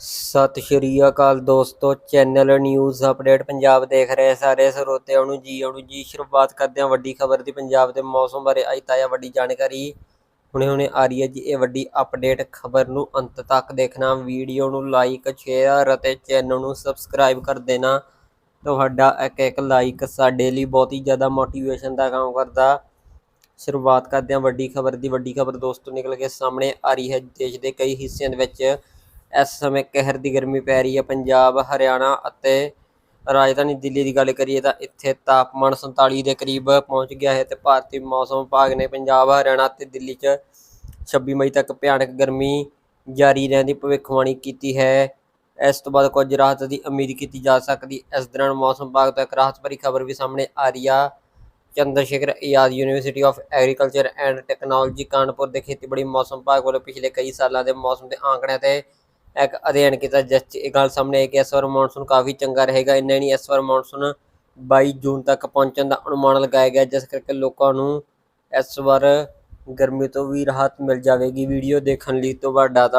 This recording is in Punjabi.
ਸਤਿ ਸ਼੍ਰੀ ਅਕਾਲ ਦੋਸਤੋ, ਚੈਨਲ ਨਿਊਜ਼ ਅਪਡੇਟ ਪੰਜਾਬ ਦੇਖ ਰਹੇ ਸਾਰੇ ਸਰੋਤਿਆਂ ਨੂੰ ਜੀ ਆਇਆਂ ਜੀ, ਸ਼ੁਰੂਆਤ ਕਰਦੇ ਹਾਂ ਵੱਡੀ ਖਬਰ ਦੀ ਪੰਜਾਬ ਦੇ ਮੌਸਮ ਬਾਰੇ, ਅੱਜ ਤਾਜ਼ਾ ਵੱਡੀ ਜਾਣਕਾਰੀ। ਹੁਣੇ ਹੁਣੇ ਆ ਰਹੀ ਹੈ ਜੀ ਇਹ ਵੱਡੀ ਅਪਡੇਟ, ਖਬਰ ਨੂੰ ਅੰਤ ਤੱਕ ਦੇਖਣਾ, ਵੀਡੀਓ ਨੂੰ ਲਾਈਕ ਸ਼ੇਅਰ ਅਤੇ ਚੈਨਲ ਨੂੰ ਸਬਸਕ੍ਰਾਈਬ ਕਰ ਦੇਣਾ। ਤੁਹਾਡਾ ਇੱਕ ਇੱਕ ਲਾਈਕ ਸਾਡੇ ਲਈ ਬਹੁਤ ਹੀ ਜ਼ਿਆਦਾ ਮੋਟੀਵੇਸ਼ਨ ਦਾ ਕੰਮ ਕਰਦਾ। ਸ਼ੁਰੂਆਤ ਕਰਦੇ ਹਾਂ ਵੱਡੀ ਖਬਰ ਦੀ, ਵੱਡੀ ਖਬਰ ਦੋਸਤੋ ਨਿਕਲ ਕੇ ਸਾਹਮਣੇ ਆ ਰਹੀ ਹੈ ਦੇਸ਼ ਦੇ ਕਈ ਹਿੱਸਿਆਂ ਦੇ ਵਿੱਚ। ਇਸ ਸਮੇਂ ਕਹਿਰ ਦੀ ਗਰਮੀ ਪੈ ਰਹੀ ਹੈ। ਪੰਜਾਬ, ਹਰਿਆਣਾ ਅਤੇ ਰਾਜਧਾਨੀ ਦਿੱਲੀ ਦੀ ਗੱਲ ਕਰੀਏ ਤਾਂ ਇੱਥੇ ਤਾਪਮਾਨ 47 ਦੇ ਕਰੀਬ ਪਹੁੰਚ ਗਿਆ ਹੈ ਤੇ ਭਾਰਤੀ ਮੌਸਮ ਵਿਭਾਗ ਨੇ ਪੰਜਾਬ, ਹਰਿਆਣਾ ਅਤੇ ਦਿੱਲੀ 'ਚ 26 ਮਈ ਤੱਕ ਭਿਆਨਕ ਗਰਮੀ ਜਾਰੀ ਰਹਿਣ ਦੀ ਭਵਿੱਖਬਾਣੀ ਕੀਤੀ ਹੈ। ਇਸ ਤੋਂ ਬਾਅਦ ਕੁਝ ਰਾਹਤ ਦੀ ਉਮੀਦ ਕੀਤੀ ਜਾ ਸਕਦੀ। ਇਸ ਦੌਰਾਨ ਮੌਸਮ ਵਿਭਾਗ ਤੋਂ ਇੱਕ ਰਾਹਤ ਭਰੀ ਖਬਰ ਵੀ ਸਾਹਮਣੇ ਆ ਰਹੀ ਆ। Chandra Shekhar Azad university of agriculture and technology Kanpur ਦੇ ਖੇਤੀਬਾੜੀ ਮੌਸਮ ਵਿਭਾਗ ਵੱਲੋਂ ਪਿਛਲੇ ਕਈ ਸਾਲਾਂ ਦੇ ਮੌਸਮ ਦੇ ਆંકੜਿਆਂ ਤੇ ਇੱਕ ਅਧਿਐਨ ਕੀਤਾ ਜਿਸ 'ਚ ਇਹ ਗੱਲ ਸਾਹਮਣੇ ਆਈ ਕਿ ਇਸ ਵਾਰ ਮੌਨਸੂਨ ਕਾਫੀ ਚੰਗਾ ਰਹੇਗਾ, ਇੰਨਾ ਹੀ ਨਹੀਂ ਇਸ ਵਾਰ ਮੌਨਸੂਨ 22 ਜੂਨ ਤੱਕ ਪਹੁੰਚਣ ਦਾ ਅਨੁਮਾਨ ਲਗਾਇਆ ਗਿਆ, ਜਿਸ ਕਰਕੇ ਲੋਕਾਂ ਨੂੰ ਇਸ ਵਾਰ ਗਰਮੀ ਤੋਂ ਵੀ ਰਾਹਤ ਮਿਲ ਜਾਵੇਗੀ। ਵੀਡੀਓ ਦੇਖਣ ਲਈ ਤੁਹਾਡਾ